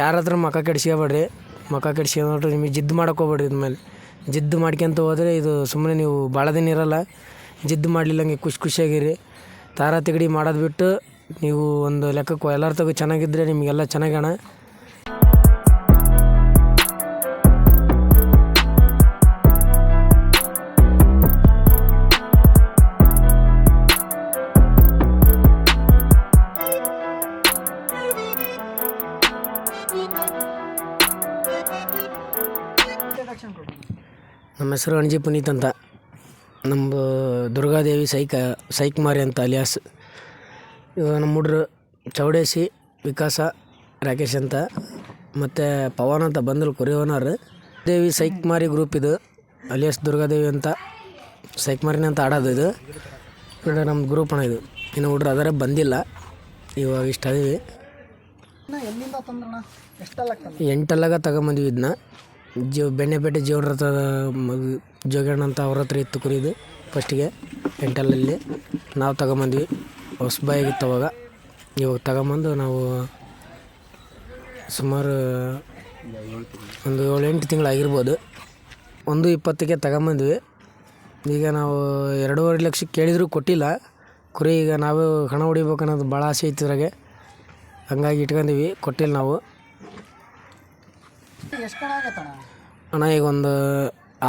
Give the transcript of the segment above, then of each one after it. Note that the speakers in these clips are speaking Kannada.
ಯಾರ ಹತ್ರ ಮಕ ಕೆಡ್ಸ್ಕೊಬೇಡ್ರಿ. ಮಕ ಕೆಡ್ಸ್ಕೊಂಡ್ರೆ ನಿಮಗೆ ಜಿದ್ದು ಮಾಡಕ್ಕೆ ಹೋಗ್ಬೇಡ್ರಿ ಇದ್ಮೇಲೆ. ಜಿದ್ದು ಮಾಡ್ಕೊಂತ ಹೋದರೆ ಇದು ಸುಮ್ಮನೆ ನೀವು ಭಾಳ ದಿನ ಇರಲ್ಲ. ಜಿದ್ದು ಮಾಡಲಿಲ್ಲಂಗೆ ಖುಷಿ ಖುಷಿಯಾಗಿರಿ. ತಾರಾ ತಿಗಡಿ ಮಾಡೋದು ಬಿಟ್ಟು ನೀವು ಒಂದು ಲೆಕ್ಕಕ್ಕೆ ಎಲ್ಲರ ತಗೋ ಚೆನ್ನಾಗಿದ್ದರೆ ನಿಮಗೆಲ್ಲ ಚೆನ್ನಾಗಣ ನಮ್ಮ ಹೆಸರು ಅಣಜಿ ಪುನೀತ್ ಅಂತ. ನಮ್ಮ ದುರ್ಗಾದೇವಿ ಸೈಕ ಸೈಕ್ ಮಾರಿ ಅಂತ ಅಲಿಯಾಸ್. ಇವಾಗ ನಮ್ಮ ಹುಡ್ರು ಚೌಡೇಶಿ ವಿಕಾಸ ರಾಕೇಶ್ ಅಂತ. ಮತ್ತು ಪವನ್ ಅಂತ ಬಂದಲು ಕುರಿ ಓನರ್. ದೇವಿ ಸೈಕ್ ಮಾರಿ ಗ್ರೂಪ್ ಇದು. ಅಲಿಯಾಸ್ ದುರ್ಗಾದೇವಿ ಅಂತ. ಸೈಕ್ ಮಾರಿನ ಅಂತ ಆಡೋದು ಇದು. ಇದು ನಮ್ಮ ಗ್ರೂಪ್ ಅಣ್ಣ ಇದು. ಇನ್ನು ಹುಡ್ರು ಅದರ ಬಂದಿಲ್ಲ. ಇವಾಗ ಇಷ್ಟ ಅದೀವಿ ಎಂಟಲ್ಲಾಗ ತಗೊಂಬಂದ್ವಿ ಇದನ್ನ ಜೀವ ಬೆಣ್ಣೆಪೇಟೆ ಜೀವನ ಮಗು ಜೋಗಣ್ಣ ಅಂತ ಅವ್ರ ಹತ್ರ ಇತ್ತು ಕುರಿದು ಫಸ್ಟಿಗೆ ಎಂಟಲಲ್ಲಿ ನಾವು ತಗೊಂಬಂದ್ವಿ. ಹೊಸಬಾಗಿತ್ತು ಅವಾಗ. ಇವಾಗ ತಗೊಂಬಂದು ನಾವು ಸುಮಾರು ಒಂದು ಏಳು ಎಂಟು ತಿಂಗಳಾಗಿರ್ಬೋದು ಒಂದು ಇಪ್ಪತ್ತಕ್ಕೆ ತಗೊಂಬಂದ್ವಿ. ಈಗ ನಾವು ಎರಡೂವರೆ ಲಕ್ಷಕ್ಕೆ ಕೇಳಿದರೂ ಕೊಟ್ಟಿಲ್ಲ. ಕುರಿ ಈಗ ನಾವು ಹಣ ಹೊಡಿಬೇಕು ಅನ್ನೋದು ಭಾಳ ಆಸೆ ಇತ್ತು ಇದ್ರಾಗೆ. ಹಂಗಾಗಿ ಇಟ್ಕೊಂಡಿವಿ. ಕೊಟ್ಟಿಲ್ಲ ನಾವು. ಅಣ್ಣ, ಈಗ ಒಂದು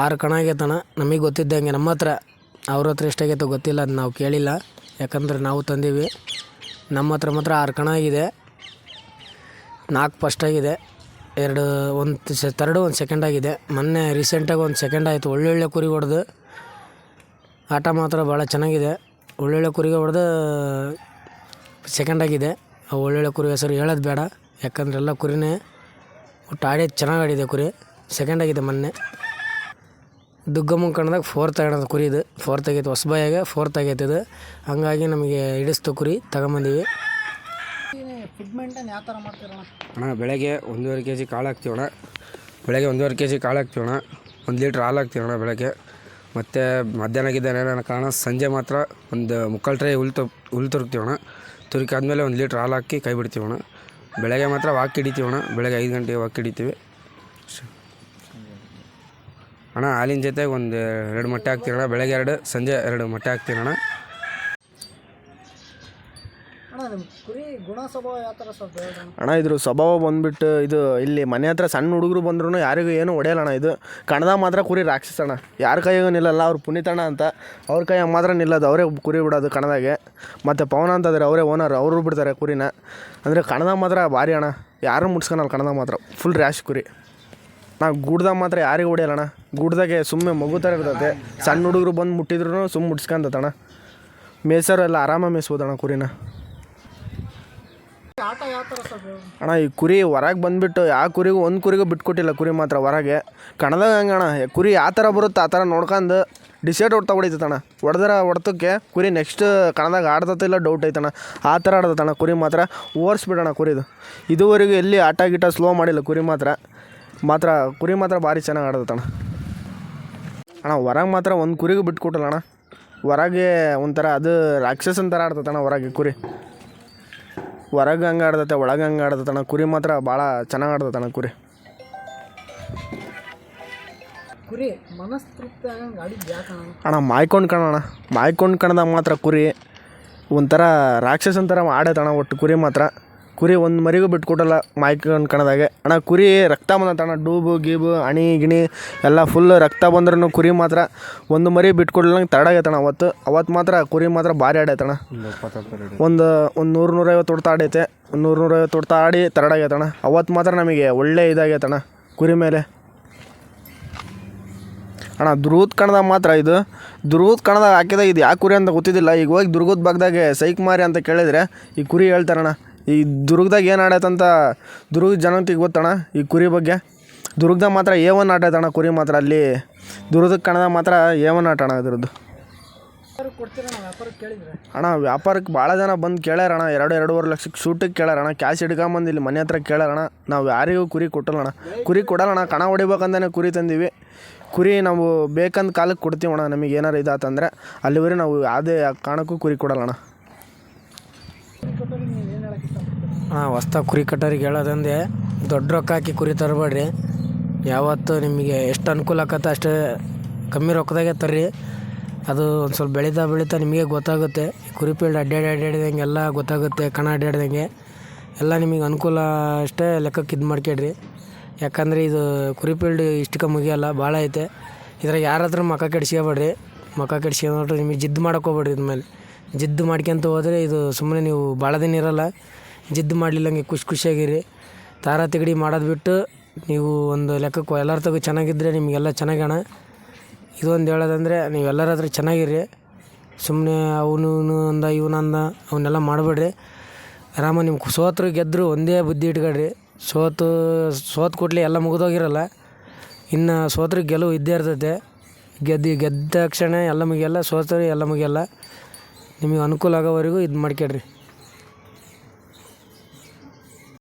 ಆರು ಕಣ ಆಗೈತಣ ನಮಗೆ ಗೊತ್ತಿದ್ದಂಗೆ ನಮ್ಮ ಹತ್ರ ಅವ್ರ ಹತ್ರ ಎಷ್ಟಾಗೈತೋ ಗೊತ್ತಿಲ್ಲ ಅದು ನಾವು ಕೇಳಿಲ್ಲ. ಯಾಕಂದ್ರೆ ನಾವು ತಂದೀವಿ. ನಮ್ಮ ಹತ್ರ ಮಾತ್ರ ಆರು ಕಣ ಆಗಿದೆ. ನಾಲ್ಕು ಫಸ್ಟ್ ಆಗಿದೆ. ಎರಡು, ಒಂದು ಸೆ ತರ್ಡು ಒಂದು ಸೆಕೆಂಡ್ ಆಗಿದೆ. ಮೊನ್ನೆ ರೀಸೆಂಟಾಗಿ ಒಂದು ಸೆಕೆಂಡ್ ಆಯಿತು. ಒಳ್ಳೊಳ್ಳೆ ಕುರಿ ಹೊಡೆದು. ಆಟ ಮಾತ್ರ ಭಾಳ ಚೆನ್ನಾಗಿದೆ. ಒಳ್ಳೊಳ್ಳೆ ಕುರಿಗೆ ಹೊಡೆದು ಸೆಕೆಂಡ್ ಆಗಿದೆ. ಆ ಒಳ್ಳೊಳ್ಳೆ ಕುರಿ ಹೆಸರು ಹೇಳೋದು ಬೇಡ. ಯಾಕಂದ್ರೆ ಎಲ್ಲ ಕುರಿನೇ ಒಟ್ಟು ಆಡಿ ಚೆನ್ನಾಗಿ ಆಡಿದೆ ಕುರಿ. ಸೆಕೆಂಡ್ ಆಗಿದೆ ಮೊನ್ನೆ. ದುಗ್ಗಮ್ಮ ಕಣದಾಗ ಫೋರ್ತ್ ಆಗೋದು ಕುರಿ ಇದು. ಫೋರ್ತ್ ಆಗೈತೆ ಹೊಸಬಾಯಾಗ ಫೋರ್ತ್ ಆಗೈತೆ ಇದು. ಹಂಗಾಗಿ ನಮಗೆ ಹಿಡಿಸ್ತು ಕುರಿ, ತಗೊಂಬಂದೀವಿ. ಅಣ್ಣ, ಬೆಳಗ್ಗೆ ಒಂದೂವರೆ ಕೆ ಜಿ ಕಾಳು ಹಾಕ್ತೀವಣ ಬೆಳಗ್ಗೆ ಒಂದೂವರೆ ಕೆ ಜಿ ಕಾಳು ಹಾಕ್ತೀವಣ ಒಂದು ಲೀಟ್ರ್ ಹಾಲು ಹಾಕ್ತೀವಣ ಬೆಳಗ್ಗೆ. ಮತ್ತು ಮಧ್ಯಾಹ್ನ ಗಿದ್ದಾನೆ ನನ್ನ ಕಾರಣ ಸಂಜೆ ಮಾತ್ರ ಒಂದು ಮುಕ್ಕಾಲು ಟ್ರೈ ಹುಲ್ ತು ಹುಲ್ ತುರುಕ್ತೀವಣ್ಣ ತುರುಕಾದ್ಮೇಲೆ ಒಂದು ಲೀಟ್ರ್ ಹಾಲು ಹಾಕಿ ಕೈ ಬಿಡ್ತೀವಣ್ಣ ಬೆಳಗ್ಗೆ ಮಾತ್ರ ವಾಕ್ ಹಿಡಿತೀವಣ್ಣ ಬೆಳಗ್ಗೆ ಐದು ಗಂಟೆಗೆ ವಾಕ್ ಹಿಡಿತೀವಿ. ಅಣ್ಣ, ಹಾಲಿನ ಜೊತೆಗೆ ಒಂದು ಎರಡು ಮೊಟ್ಟೆ ಹಾಕ್ತೀವಣ್ಣ ಬೆಳಗ್ಗೆ ಎರಡು, ಸಂಜೆ ಎರಡು ಮೊಟ್ಟೆ ಹಾಕ್ತೀವಣ್ಣ ಅಣ್ಣ ನಿಮ್ಮ ಕುರಿ ಅಣ್ಣ, ಇದ್ರ ಸ್ವಭಾವ ಬಂದ್ಬಿಟ್ಟು ಇದು ಇಲ್ಲಿ ಮನೆ ಹತ್ರ ಸಣ್ಣ ಹುಡುಗರು ಬಂದ್ರು ಯಾರಿಗೂ ಏನು ಹೊಡೆಯಲ್ಲ ಅಣ್ಣ ಇದು. ಕಣದ ಮಾತ್ರ ಕುರಿ ರಾಕ್ಷಸ ಅಣ್ಣ. ಯಾರ ಕೈಯಾಗೂ ನಿಲ್ಲಲ್ಲ, ಅವ್ರು ಪುನೀತಣ್ಣ ಅಂತ. ಅವ್ರ ಕೈಯಾಗ ಮಾತ್ರ ನಿಲ್ಲೋದು, ಅವರೇ ಕುರಿ ಬಿಡೋದು ಕಣದಾಗೆ. ಮತ್ತು ಪವನ ಅಂತ ಇದಾರೆ, ಅವರೇ ಓನರ್ ಅವರು ಬಿಡ್ತಾರೆ ಕುರಿನ. ಅಂದರೆ ಕಣದ ಮಾತ್ರ ಭಾರಿ ಅಣ್ಣ. ಯಾರು ಮುಟ್ಸ್ಕೊಳಲ್ಲ ಕಣದ ಮಾತ್ರ. ಫುಲ್ ರ್ಯಾಶ್ ಕುರಿ. ನಾ ಗೂಡ್ದಾಗ ಮಾತ್ರ ಯಾರಿಗೂ ಹೊಡೆಯಲ್ಲ ಅಣ್ಣ. ಗೂಡ್ದಾಗೆ ಸುಮ್ಮನೆ ಮಗು ಥರ ಇರ್ತದೆ ಸಣ್ಣ ಹುಡುಗರು ಬಂದು ಮುಟ್ಟಿದ್ರು ಸುಮ್ಮನೆ ಮುಟ್ಸ್ಕೊಂತತಣ್ಣ ಮೇಸರು ಎಲ್ಲ ಆರಾಮ ಮೇಯಿಸ್ಬೋದಣ್ಣ ಕುರಿನ ಆಟ ಯಾವ ಥರ ಸ್ವಲ್ಪ ಹೇಳ್ರಿ. ಅಣ್ಣ, ಈ ಕುರಿ ಹೊರಗೆ ಬಂದ್ಬಿಟ್ಟು ಯಾವ ಕುರಿಗೂ ಒಂದು ಕುರಿಗೂ ಬಿಟ್ಕೊಟ್ಟಿಲ್ಲ ಕುರಿ ಮಾತ್ರ ಹೊರಗೆ. ಕಣದಾಗ ಹಂಗೆ ಅಣ್ಣ ಕುರಿ ಯಾವ ಥರ ಬರುತ್ತೆ ಆ ಥರ ನೋಡ್ಕೊಂಡು ಡಿಸೈಡ್ ಹೊಡ್ತಾ ಹೊಡಿತೈತಣ್ಣ ಹೊಡೆದ್ರ ಹೊಡ್ತಕ್ಕೆ ಕುರಿ ನೆಕ್ಸ್ಟ್ ಕಣದಾಗ ಆಡ್ತತಿಲ್ಲ ಡೌಟ್ ಐತಣ್ಣ. ಆ ಥರ ಆಡ್ತೈತಣ್ಣ ಕುರಿ ಮಾತ್ರ. ಓಡಿಸ್ಬಿಡೋಣ ಕುರಿದು. ಇದುವರೆಗೂ ಎಲ್ಲಿ ಆಟ ಗಿಟ ಸ್ಲೋ ಮಾಡಿಲ್ಲ ಕುರಿ ಮಾತ್ರ. ಮಾತ್ರ ಕುರಿ ಮಾತ್ರ ಭಾರಿ ಚೆನ್ನಾಗಿ ಆಡ್ತೈತಣ್ಣ. ಅಣ್ಣ, ಹೊರಗೆ ಮಾತ್ರ ಒಂದು ಕುರಿಗೂ ಬಿಟ್ಕೊಟ್ಟಲ್ಲ ಅಣ್ಣ. ಹೊರಗೆ ಒಂಥರ ಅದು ರಾಕ್ಷಸನ ಥರ ಆಡ್ತೈತಣ್ಣ ಹೊರಗೆ ಕುರಿ. ಹೊರಗೆ ಹಂಗೆ ಆಡ್ತೈತೆ ಒಳಗೆ ಹಂಗೆ ಆಡ್ತೈತಣ್ಣ ಕುರಿ ಮಾತ್ರ ಭಾಳ ಚೆನ್ನಾಗಿ ಆಡ್ತೈತಣ್ಣ ಕುರಿ. ಕುರಿ ಮನಸ್ತೃಪ್ತಿ ಆಗಂಗೆ ಆಡಿದ್ದು ಯಾಕಣ್ಣ ಅಣ್ಣ ಮಾಯ್ಕೊಂಡು ಕಣಣ್ಣ ಮಾಯ್ಕೊಂಡು ಕಣದಾಗ ಮಾತ್ರ ಕುರಿ ಒಂಥರ ರಾಕ್ಷಸನ ಥರ ಆಡೈತಣ್ಣ ಒಟ್ಟು ಕುರಿ ಮಾತ್ರ. ಕುರಿ ಒಂದು ಮರಿಗೂ ಮಾಯ್ಕೊಂಡು ಕಣದಾಗೆ. ಅಣ್ಣ, ಕುರಿ ರಕ್ತ ಬಂದತ್ತಣ್ಣ ಡೂಬು, ಗೀಬು, ಅಣಿ, ಗಿಣಿ, ಎಲ್ಲ ಫುಲ್ ರಕ್ತ ಬಂದ್ರೂ ಕುರಿ ಮಾತ್ರ. ಒಂದು ಮರಿ ಬಿಟ್ಕೊಡ್ಲಂಗೆ ತಡಾಗೈತಣ್ಣ ಅವತ್ತು. ಅವತ್ತು ಮಾತ್ರ ಕುರಿ ಮಾತ್ರ ಭಾರಿ ಆಡೈತಣ್ಣ. ಒಂದು ಒಂದು ನೂರು ನೂರೈವತ್ತು ಹೊಡ್ತಾ ಆಡೈತೆ. ಒಂದು ನೂರು ನೂರೈವತ್ತು ಹೊಡ್ತಾ ಆಡಿ ತರಡಾಗೈತಣ್ಣ ಅವತ್ತು ಮಾತ್ರ ನಮಗೆ ಒಳ್ಳೆ ಇದಾಗೈತಣ್ಣ ಕುರಿ ಮೇಲೆ. ಅಣ್ಣ, ದುರ್ಗದ ಕಣದಾಗ ಮಾತ್ರ ಇದು. ದುರ್ಗದ ಕಣದಾಗ ಹಾಕಿದಾಗ ಇದು ಯಾವ ಕುರಿ ಅಂತ ಗೊತ್ತಿದ್ದಿಲ್ಲ. ಈಗ ಹೋಗಿ ದುರ್ಗದ ಭಾಗದಾಗೆ ಸೈಕ್ ಮಾರಿ ಅಂತ ಕೇಳಿದ್ರೆ ಈ ಕುರಿ ಹೇಳ್ತಾರಣ್ಣ. ಈ ದುರ್ಗದಾಗ ಏನು ಆಡೈತಂತ ದುರ್ಗದ ಜನತೆಗೆ ಗೊತ್ತಣ್ಣ, ಈ ಕುರಿ ಬಗ್ಗೆ. ದುರ್ಗದಾಗ ಮಾತ್ರ ಏ ಒನ್ ಆಟೈತಣ್ಣ ಕುರಿ ಮಾತ್ರ. ಅಲ್ಲಿ ದುರ್ಗದ ಕಣದಾಗ ಮಾತ್ರ ಏ ಒನ್ ಆಟ ಅಣ್ಣ ಕೇಳಿದ್ರೆ ಅಣ್ಣ, ವ್ಯಾಪಾರಕ್ಕೆ ಭಾಳ ಜನ ಬಂದು ಕೇಳ್ಯಾರಣ ಎರಡು, ಎರಡೂವರೆ ಲಕ್ಷಕ್ಕೆ ಶೂಟಿಗೆ ಕೇಳ್ಯಾರಣ ಕ್ಯಾಶ್ ಹಿಡ್ಕೊಂಬಂದು ಇಲ್ಲಿ ಮನೆ ಹತ್ರ ಕೇಳ್ಯಾರಣ ನಾವು ಯಾರಿಗೂ ಕುರಿ ಕೊಟ್ಟಲ್ಲಣ್ಣ. ಕುರಿ ಕೊಡಲ್ಲಣ್ಣ, ಕಣ ಹೊಡಿಬೇಕಂತಾನೆ ಕುರಿ ತಂದೀವಿ. ಕುರಿ ನಾವು ಬೇಕಂದ ಕಾಲಕ್ಕೆ ಕೊಡ್ತೀವಣ್ಣ, ನಮಗೆ ಏನಾರು ಇದಾತಂದರೆ. ಅಲ್ಲಿವರೆ ನಾವು ಯಾವುದೇ ಕಾರಣಕ್ಕೂ ಕುರಿ ಕೊಡಲ್ಲಣ್ಣ ಕೊಟ್ಟರೆ ನೀವು ಏನು ಹೇಳಕ್ಕೆ ಇಷ್ಟಪಡ್ತೀರಿ ಹಾಂ ಹೊಸ್ದಾಗಿ ಕುರಿ ಕಟ್ಟೋರಿಗೆ ಹೇಳೋದಂದೆ, ದೊಡ್ಡ ರೊಕ್ಕ ಹಾಕಿ ಕುರಿ ತರಬೇಡ್ರಿ. ಯಾವತ್ತು ನಿಮಗೆ ಎಷ್ಟು ಅನುಕೂಲ ಆಗತ್ತೆ ಅಷ್ಟು ಕಮ್ಮಿ ರೊಕ್ಕದಾಗೆ ತರ್ರಿ. ಅದು ಒಂದು ಸ್ವಲ್ಪ ಬೆಳೀತಾ ಬೆಳೀತಾ ನಿಮಗೆ ಗೊತ್ತಾಗುತ್ತೆ. ಕುರಿ ಫೀಲ್ಡ್ ಅಡ್ಡಾಡಿ ಅಡ್ಡಾಡಿದಂಗೆ ಎಲ್ಲ ಗೊತ್ತಾಗುತ್ತೆ, ಕಣ ಅಡ್ಡಾಡ್ದಂಗೆ. ಎಲ್ಲ ನಿಮಗೆ ಅನುಕೂಲ ಅಷ್ಟೇ ಲೆಕ್ಕಕ್ಕೆ ಇದು ಮಾಡ್ಕೊಡ್ರಿ. ಯಾಕಂದರೆ ಇದು ಕುರಿ ಫೀಲ್ಡ್ ಇಷ್ಟಕ್ಕೆ ಮುಗಿಯಲ್ಲ, ಭಾಳ ಐತೆ. ಇದ್ರಾಗ ಯಾರ ಹತ್ರ ಮಕ ಮಕ್ಕ ಮಕ ಕೆಡ್ಸ್ಕೊಂಡ್ರೆ ನಿಮಗೆ ಜಿದ್ದು ಮಾಡ್ಕೋಬೇಡ್ರಿ ಇದ್ಮೇಲೆ. ಜಿದ್ದು ಮಾಡ್ಕೊಂತ ಹೋದರೆ ಇದು ಸುಮ್ಮನೆ ನೀವು ಭಾಳ ದಿನ ಇರಲ್ಲ. ಜಿದ್ದು ಮಾಡಲಿಲ್ಲಂಗೆ ಖುಷಿ ಖುಷಿಯಾಗಿರಿ. ತಾರ ತಿಗಡಿ ಮಾಡೋದು ಬಿಟ್ಟು ನೀವು ಒಂದು ಲೆಕ್ಕಕ್ಕೆ ಎಲ್ಲರ ತಗೋ ಚೆನ್ನಾಗಿದ್ದರೆ ನಿಮಗೆಲ್ಲ ಚೆನ್ನಾಗಣ ಇದೊಂದು ಹೇಳೋದಂದರೆ ನೀವು ಎಲ್ಲರ ಹತ್ರ ಚೆನ್ನಾಗಿರಿ. ಸುಮ್ಮನೆ ಅವನು ಅಂದ ಇವನಂದ ಅವನ್ನೆಲ್ಲ ಮಾಡಬೇಡ್ರಿ. ಆರಾಮ ನಿಮ್ಮ ಸೋತರು ಗೆದ್ದರು ಒಂದೇ ಬುದ್ಧಿ ಇಟ್ಕೊಳ್ರಿ. ಸೋತು, ಸೋತ್ ಕೊಟ್ಲಿ ಎಲ್ಲ ಮುಗಿದೋಗಿರಲ್ಲ. ಇನ್ನು ಸೋತ್ರ ಗೆಲುವು ಇದ್ದೇ ಇರ್ತೈತೆ. ಗೆದ್ದು, ಗೆದ್ದ ತಕ್ಷಣ ಎಲ್ಲ ಮುಗಿಯಲ್ಲ, ಸೋತರು ಎಲ್ಲ ಮುಗಿಯಲ್ಲ. ನಿಮಗೆ ಅನುಕೂಲ ಆಗೋವರೆಗೂ ಇದು ಮಾಡ್ಕೊಳ್ರಿ.